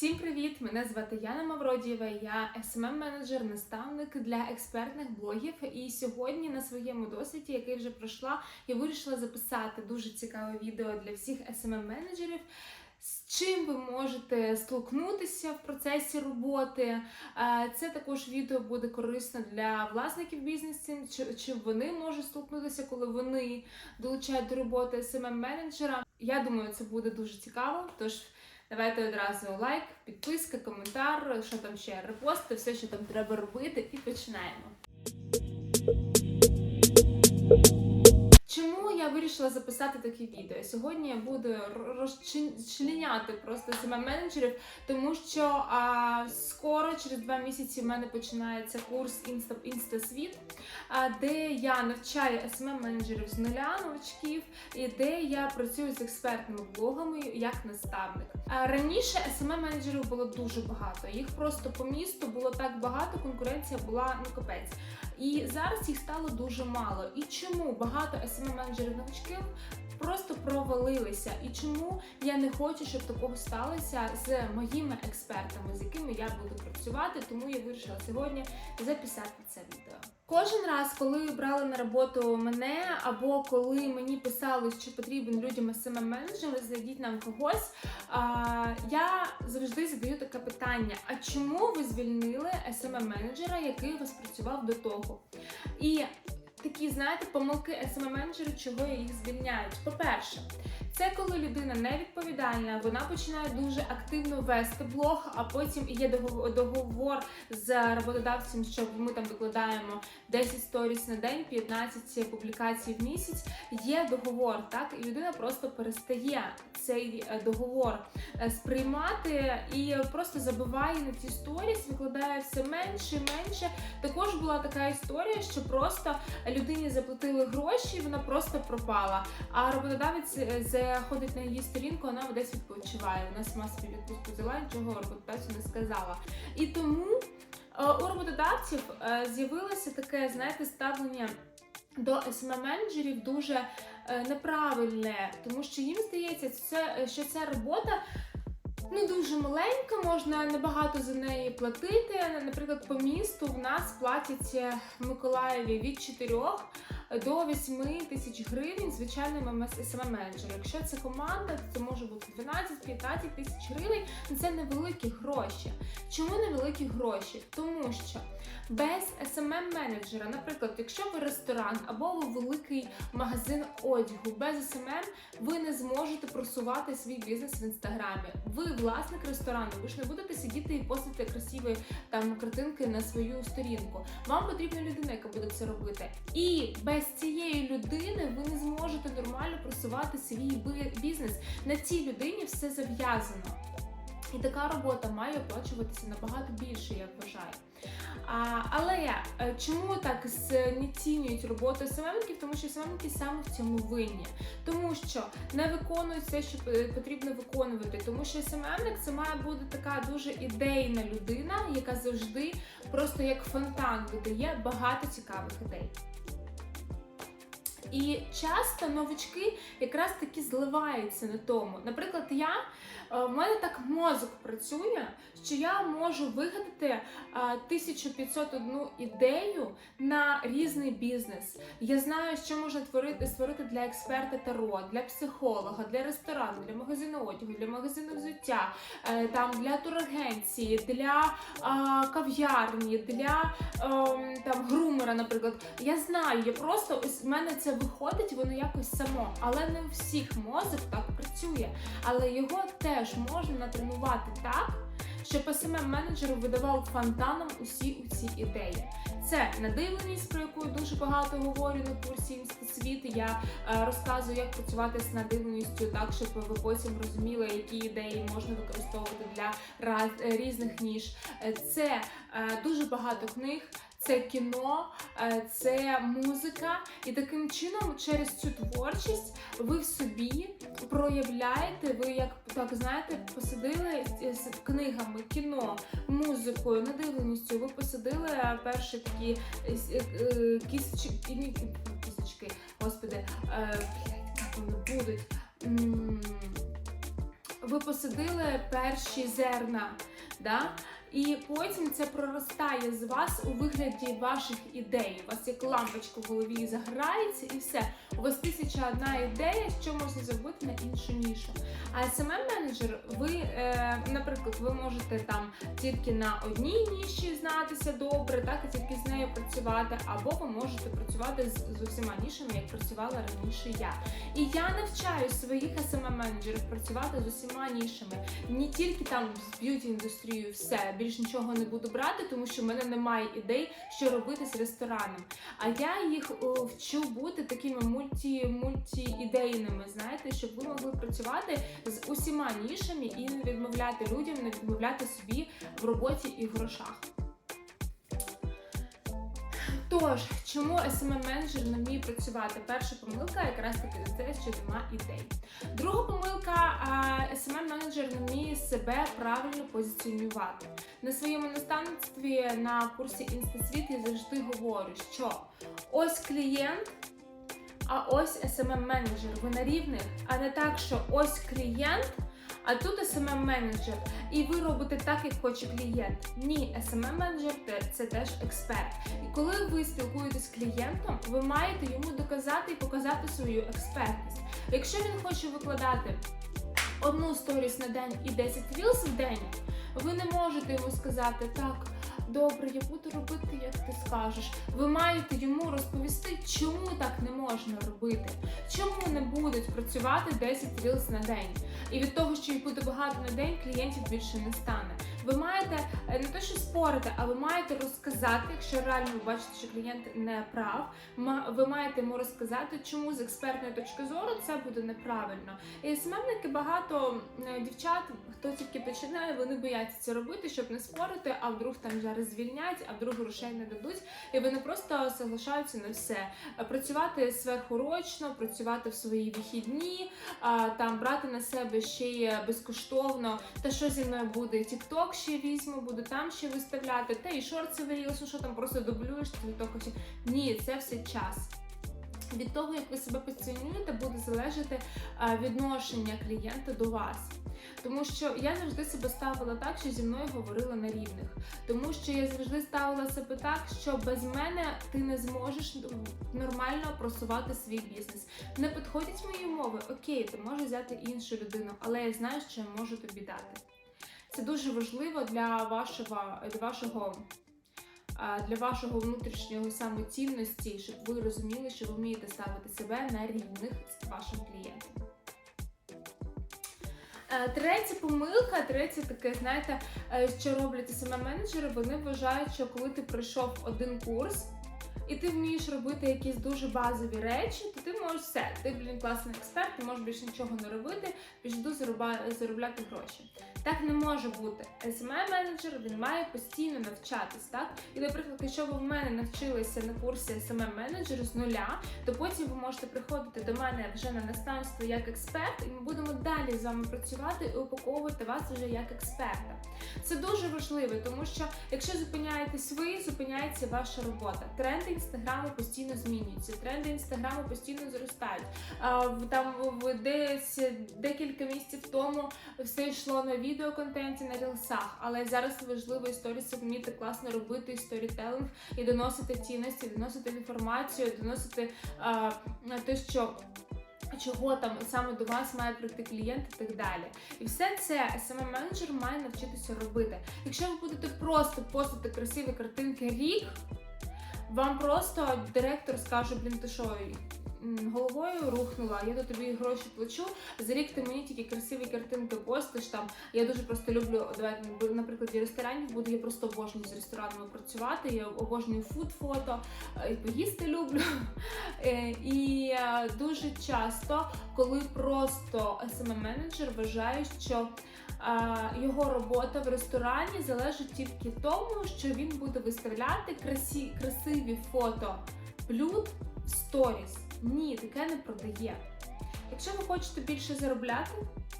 Всім привіт! Мене звати Яна Мавродієва. Я smm менеджер наставник для експертних блогів. І сьогодні на своєму досвіді, який вже пройшла, я вирішила записати дуже цікаве відео для всіх smm менеджерів з чим ви можете столкнутися в процесі роботи. Е, Це також відео буде корисно для власників бізнесу, чи, вони можуть столкнутися, коли вони долучають до роботи smm менеджера. Я думаю, це буде дуже цікаво. Тож давайте одразу лайк, підписка, коментар, що там ще репости, все, що там треба робити, і починаємо. Чому я вирішила записати таке відео? Сьогодні я буду розчленяти просто саме менеджерів, тому що а, скоро, через два місяці, в мене починається курс Інста а, де я навчаю smm менеджерів з нуля новачків, і де я працюю з експертними блогами як наставник. А, раніше smm менеджерів було дуже багато. Їх просто по місту було так багато, конкуренція була ну капець. І зараз їх стало дуже мало. І чому багато smm менеджерів новачків просто провалилися? І чому я не хочу, щоб такого сталося з моїми експертами, з якими я буду працювати? Тому я вирішила сьогодні записати це відео. Кожен раз, коли брали на роботу мене, або коли мені писали, що потрібен людям smm менеджер знайдіть нам когось. Я завжди задаю таке питання: а чому ви звільнили smm менеджера який у вас працював до того? І такі, знаєте, помилки smm менеджерів чого їх звільняють. По-перше, це коли людина невідповідальна, вона починає дуже активно вести блог, а потім є договор, договор з роботодавцем, що ми там викладаємо 10 сторіс на день, 15 публікацій в місяць. Є договор, так і людина просто перестає цей е, договор е, сприймати і просто забиває на ці сторіс, викладає все менше і менше. Також була така історія, що просто людині заплатили гроші, вона просто пропала. А роботодавець е, заходить на її сторінку, вона десь відпочиває. Вона сама собі відпустку взяла, нічого роботодавцю не сказала. І тому е, у роботодавців е, з'явилося таке, знаєте, ставлення. До smm менеджерів дуже неправильне, тому що їм здається, це, що ця робота ну дуже маленька, можна небагато за неї платити. Наприклад, по місту в нас платять е, в Миколаєві від 4 до 8 тисяч гривень звичайним smm менеджером Якщо це команда, то може бути 12-15 тисяч гривень. Ну, Це невеликі гроші. Чому невеликі гроші? Тому що без smm менеджера наприклад, якщо ви ресторан або ви великий магазин одягу, без SMM ви не зможете просувати свій бізнес в інстаграмі. Ви власник ресторану, ви ж не будете сидіти і постити красиві там картинки на свою сторінку. Вам потрібна людина, яка буде це робити. І без цієї людини ви не зможете нормально просувати свій бізнес. На цій людині все зав'язано. І така робота має оплачуватися набагато більше, я вважаю. А, Але е, чому так знецінюють роботу СММників? Тому що СММники саме в цьому винні. Тому що не виконують все, що потрібно виконувати. Тому що СММник це має бути така дуже ідейна людина, яка завжди просто як фонтан видає багато цікавих ідей. І часто новички якраз таки зливаються на тому. Наприклад, я в мене так мозок працює, що я можу вигадати 1501 ідею на різний бізнес. Я знаю, що можна творити створити для експерта таро, для психолога, для ресторану, для магазину одягу, для магазину взуття, е, там для турагенції, для кав'ярні, для ем, там грумера, наприклад. Я знаю, я просто ось в мене це виходить, воно якось само, але не у всіх мозок так працює. Але його теж можна натренувати так, щоб smm менеджеру видавав фонтаном усі ці ідеї. Це надивленість, про яку я дуже багато говорю на курсі Інстасвіт. Я е, розказую, як працювати з надивленістю так, щоб ви потім розуміли, які ідеї можна використовувати для раз, різних ніж. Е, це е, дуже багато книг це кіно, е, це музика, і таким чином, через цю творчість, ви в собі проявляєте, ви як так знаєте, посадили з книгами, кіно, музикою, надивленістю. Ви посадили перші такі е, е, кісточки, кісточки, господи, як вони будуть. ви посадили перші зерна. Да? І потім це проростає з вас у вигляді ваших ідей. У вас як лампочка в голові заграється і все. У вас тисяча одна ідея, що можна зробити на іншу нішу. А smm менеджер ви, е, наприклад, ви можете там тільки на одній ніші знатися добре, так і тільки з нею працювати, або ви можете працювати з, з усіма нішами, як працювала раніше я. І я навчаю своїх smm менеджерів працювати з усіма нішами, не тільки там з б'юті індустрією, все більш нічого не буду брати, тому що в мене немає ідей, що робити з рестораном. А я їх о, вчу бути такими мульті мультіідейними, знаєте, щоб ви могли працювати з усіма нішами і не відмовляти людям, не відмовляти собі в роботі і в грошах. Тож, чому smm менеджер не вміє працювати? Перша помилка якраз таки те, що нема ідей. Друга помилка smm менеджер не вміє себе правильно позиціонувати. На своєму наставництві на курсі Інстасвіт я завжди говорю, що ось клієнт. А ось smm менеджер ви на рівних, а не так, що ось клієнт, а тут smm менеджер і ви робите так, як хоче клієнт. Ні, smm менеджер це теж експерт. І коли ви спілкуєтесь з клієнтом, ви маєте йому доказати і показати свою експертність. Якщо він хоче викладати одну сторіс на день і 10 рілс в день, ви не можете йому сказати так. Добре, я буду робити, як ти скажеш. Ви маєте йому розповісти, чому так не можна робити, чому не будуть працювати 10 рілс на день. І від того, що їх буде багато на день, клієнтів більше не стане. Ви маєте е, не те, що спорити, а ви маєте розказати, якщо реально ви бачите, що клієнт не прав. ви маєте йому розказати, чому з експертної точки зору це буде неправильно. І СММники багато е, дівчат, хто тільки починає, вони бояться це робити, щоб не спорити, а вдруг там зараз звільнять, а вдруг грошей не дадуть. І вони просто соглашаються на все. Працювати сверхурочно, працювати в свої вихідні, там брати на себе ще й безкоштовно, та що зі мною буде TikTok, ще візьму, буду там ще виставляти, та і шорти вирілися, що там просто дублюєш, TikTok. Ні, це все час. Від того, як ви себе позиціонуєте, буде залежати відношення клієнта до вас. Тому що я завжди себе ставила так, що зі мною говорили на рівних. Тому що я завжди ставила себе так, що без мене ти не зможеш нормально просувати свій бізнес. Не підходять мої умови, окей, ти можеш взяти іншу людину, але я знаю, що я можу тобі дати. Це дуже важливо для вашого для вашого. Для вашого внутрішнього самоцінності, щоб ви розуміли, що ви вмієте ставити себе на рівних з вашим клієнтом. Е, третя помилка, третє таке, знаєте, е, що роблять саме менеджери, вони вважають, що коли ти пройшов один курс і ти вмієш робити якісь дуже базові речі, то ти можеш все. Ти, блін, класний експерт, ти можеш більше нічого не робити, піжду заробляти гроші. Так не може бути. smm менеджер він має постійно навчатись, так? І, наприклад, якщо ви в мене навчилися на курсі smm менеджер з нуля, то потім ви можете приходити до мене вже на наставництво як експерт, і ми будемо далі з вами працювати і упаковувати вас вже як експерта. Це дуже важливо, тому що якщо зупиняєтесь ви, зупиняється ваша робота. Тренди інстаграму постійно змінюються, тренди інстаграму постійно зростають. Там десь декілька місяців тому все йшло на відеоконтенті, на рілсах, але зараз важливо історії вміти класно робити сторітелинг і доносити цінності, доносити інформацію, доносити а, те, що чого там саме до вас має прийти клієнт і так далі. І все це саме менеджер має навчитися робити. Якщо ви будете просто постити красиві картинки рік, вам просто директор скаже, блін, ти що, головою рухнула, я до тобі гроші плачу. За рік ти мені тільки красиві картинки постиш там. Я дуже просто люблю, давайте, наприклад, ресторанів буду, я просто обожнюю з ресторанами працювати. Я обожнюю фуд-фото, і поїсти люблю. Е, і е, дуже часто, коли просто smm менеджер вважає, що його робота в ресторані залежить тільки тому, що він буде виставляти красі, красиві фото блюд в сторіс. Ні, таке не продає. Якщо ви хочете більше заробляти,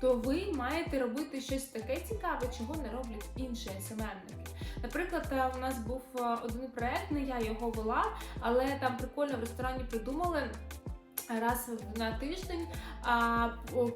то ви маєте робити щось таке цікаве, чого не роблять інші СММники. Наприклад, е, у нас був е, один проект, не я його вела, але там прикольно в ресторані придумали. Раз на тиждень а,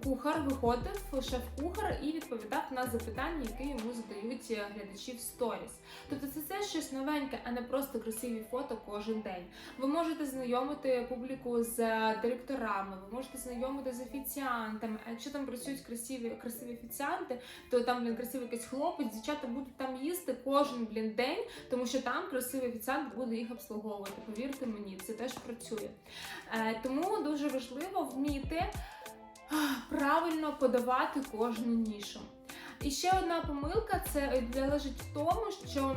кухар виходив, шеф-кухар, і відповідав на запитання, які йому задають е, глядачі в сторіс. Тобто це все щось новеньке, а не просто красиві фото кожен день. Ви можете знайомити публіку з е, директорами, ви можете знайомити з офіціантами. А якщо там працюють красиві красиві офіціанти, то там блін, красивий якийсь хлопець, дівчата будуть там їсти кожен блін день, тому що там красивий офіціант буде їх обслуговувати. Повірте мені, це теж працює. Е, тому дуже важливо вміти правильно подавати кожну нішу. І ще одна помилка це лежить в тому, що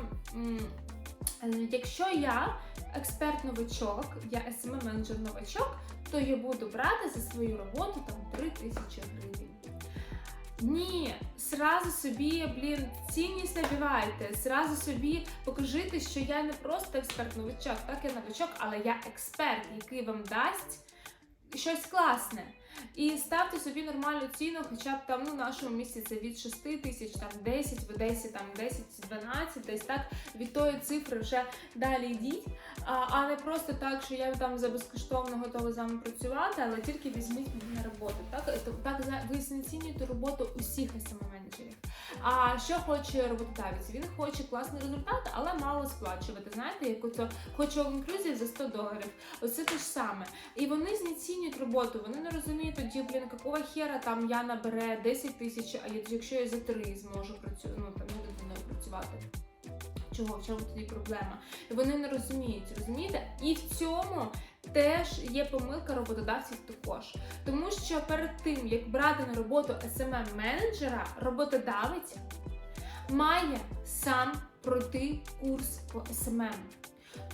якщо я експерт-новачок, я smm менеджер новачок, то я буду брати за свою роботу там 3 тисячі гривень. Ні, сразу собі, блін, цінність набивайте, сразу собі покажите, що я не просто експерт-новачок, так я новачок, але я експерт, який вам дасть щось класне. І ставте собі нормальну ціну, хоча б там ну, в нашому місті це від 6 тисяч, там 10, в Одесі там 10, 12, десь так від тої цифри вже далі йдіть. А, а не просто так, що я там за безкоштовно готова з вами працювати, але тільки візьміть мене на роботу. Так, Тобто, так ви знецінюєте роботу усіх СММ-менеджерів. А що хоче роботодавець? Він хоче класний результат, але мало сплачувати. Знаєте, як ото хоче all-inclusive за 100 доларів. Оце те ж саме. І вони знецінюють роботу, вони не розуміють тоді, блін, какого хера там я набере 10 тисяч, а якщо я за 3 зможу працювати, ну там людиною працювати. Чого, в чому тоді проблема? І вони не розуміють, розумієте? І в цьому теж є помилка роботодавців також. Тому що перед тим, як брати на роботу smm менеджера роботодавець має сам пройти курс по SMM.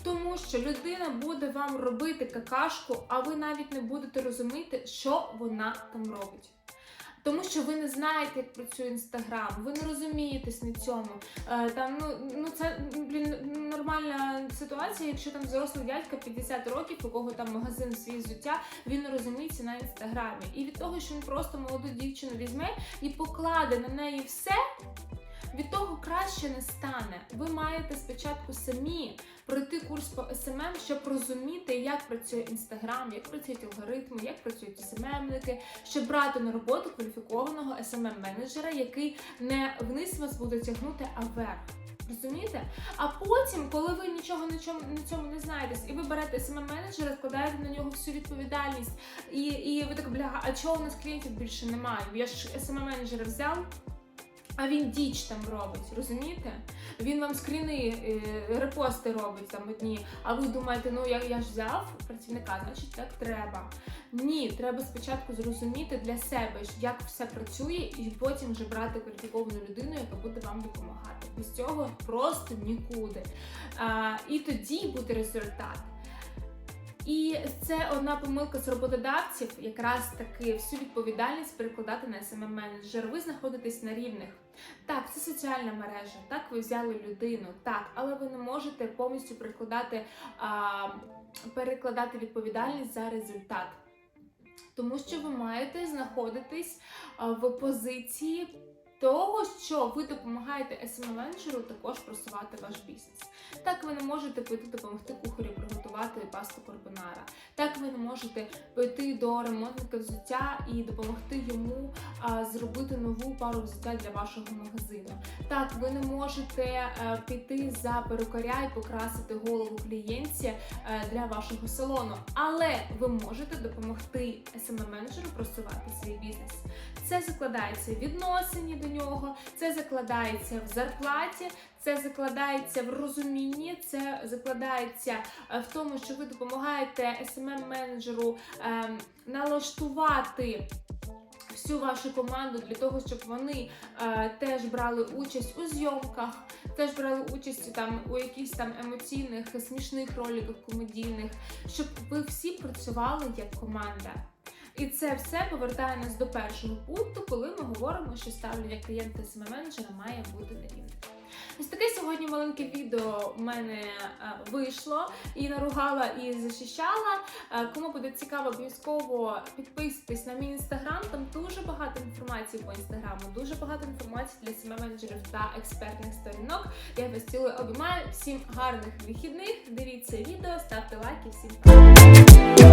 Тому що людина буде вам робити какашку, а ви навіть не будете розуміти, що вона там робить. Тому що ви не знаєте, як працює інстаграм, ви не розумієтесь на цьому. Е, там, ну, ну це блін, нормальна ситуація, якщо там взрослий дядька 50 років, у кого там магазин свій взуття, він не розуміється на інстаграмі. І від того, що він просто молоду дівчину візьме і покладе на неї все. Від того краще не стане. Ви маєте спочатку самі пройти курс по SMM, щоб розуміти, як працює інстаграм, як працюють алгоритми, як працюють SMM-ники, щоб брати на роботу кваліфікованого SMM-менеджера, який не вниз вас буде тягнути, а вверх. Розумієте? А потім, коли ви нічого на чому на цьому не знаєтесь, і ви берете smm менеджера складаєте на нього всю відповідальність, і, і ви так бля, а чого у нас клієнтів більше немає? Я ж smm менеджера взяв. А він діч там робить, розумієте? Він вам скріни, е, репости робить там одні. А ви думаєте, ну я, я ж взяв працівника, значить так треба. Ні, треба спочатку зрозуміти для себе, як все працює, і потім вже брати кваліфіковану людину, яка буде вам допомагати. Без цього просто нікуди. А, і тоді буде результат. І це одна помилка з роботодавців, якраз таки всю відповідальність перекладати на smm менеджер. Ви знаходитесь на рівних. Так, це соціальна мережа, так ви взяли людину, так, але ви не можете повністю перекладати, а, перекладати відповідальність за результат. Тому що ви маєте знаходитись в позиції того, що ви допомагаєте smm менеджеру також просувати ваш бізнес. Так ви не можете пойти допомогти кухарю приготувати пасту карбонара. Так ви не можете пойти до ремонтника взуття і допомогти йому а, зробити нову пару взуття для вашого магазину. Так, ви не можете е, піти за перукаря і покрасити голову клієнтці е, для вашого салону, але ви можете допомогти smm менеджеру просувати свій бізнес. Це закладається відносині до нього, це закладається в зарплаті, це закладається в розумінні, це закладається е, в тому, що ви допомагаєте smm менеджеру ем, налаштувати. Всю вашу команду для того, щоб вони е, теж брали участь у зйомках, теж брали участь там у якихось там емоційних, смішних роликах, комедійних, щоб ви всі працювали як команда. І це все повертає нас до першого пункту, коли ми говоримо, що ставлення клієнта smm менеджера має бути на рівні. Ось таке сьогодні маленьке відео в мене е, вийшло і наругала і захищала. Е, Кому буде цікаво, обов'язково підписуйтесь на мій інстаграм. Там дуже багато інформації по інстаграму, дуже багато інформації для smm менеджерів та експертних сторінок. Я вас цілую обіймаю. Всім гарних вихідних. Дивіться відео, ставте лайки. Всім!